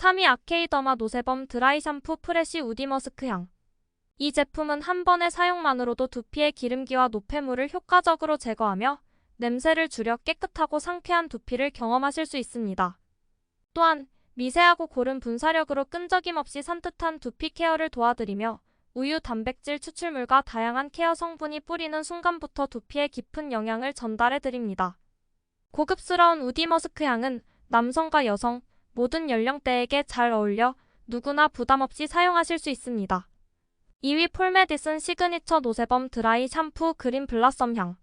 3위 아케이더마 노세범 드라이 샴푸 프레시 우디 머스크 향. 이 제품은 한 번의 사용만으로도 두피의 기름기와 노폐물을 효과적으로 제거하며 냄새를 줄여 깨끗하고 상쾌한 두피를 경험하실 수 있습니다. 또한 미세하고 고른 분사력으로 끈적임 없이 산뜻한 두피 케어를 도와드리며 우유 단백질 추출물과 다양한 케어 성분이 뿌리는 순간부터 두피에 깊은 영향을 전달해 드립니다. 고급스러운 우디 머스크 향은 남성과 여성, 모든 연령대에게 잘 어울려 누구나 부담 없이 사용하실 수 있습니다. 2위 폴메디슨 시그니처 노세범 드라이 샴푸 그린 블라썸 향.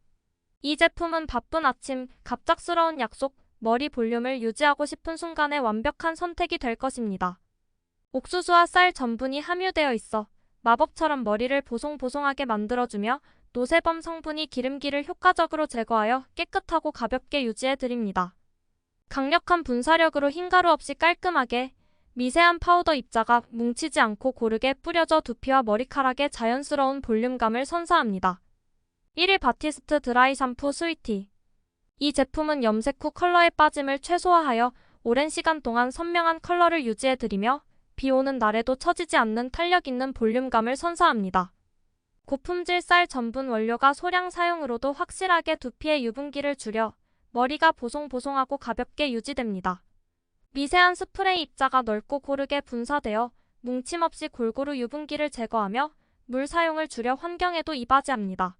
이 제품은 바쁜 아침, 갑작스러운 약속, 머리 볼륨을 유지하고 싶은 순간에 완벽한 선택이 될 것입니다. 옥수수와 쌀 전분이 함유되어 있어 마법처럼 머리를 보송보송하게 만들어주며 노세범 성분이 기름기를 효과적으로 제거하여 깨끗하고 가볍게 유지해 드립니다. 강력한 분사력으로 흰가루 없이 깔끔하게 미세한 파우더 입자가 뭉치지 않고 고르게 뿌려져 두피와 머리카락에 자연스러운 볼륨감을 선사합니다. 1위 바티스트 드라이 샴푸 스위티. 이 제품은 염색 후 컬러의 빠짐을 최소화하여 오랜 시간 동안 선명한 컬러를 유지해드리며 비 오는 날에도 처지지 않는 탄력 있는 볼륨감을 선사합니다. 고품질 쌀 전분 원료가 소량 사용으로도 확실하게 두피의 유분기를 줄여 머리가 보송보송하고 가볍게 유지됩니다. 미세한 스프레이 입자가 넓고 고르게 분사되어 뭉침 없이 골고루 유분기를 제거하며 물 사용을 줄여 환경에도 이바지합니다.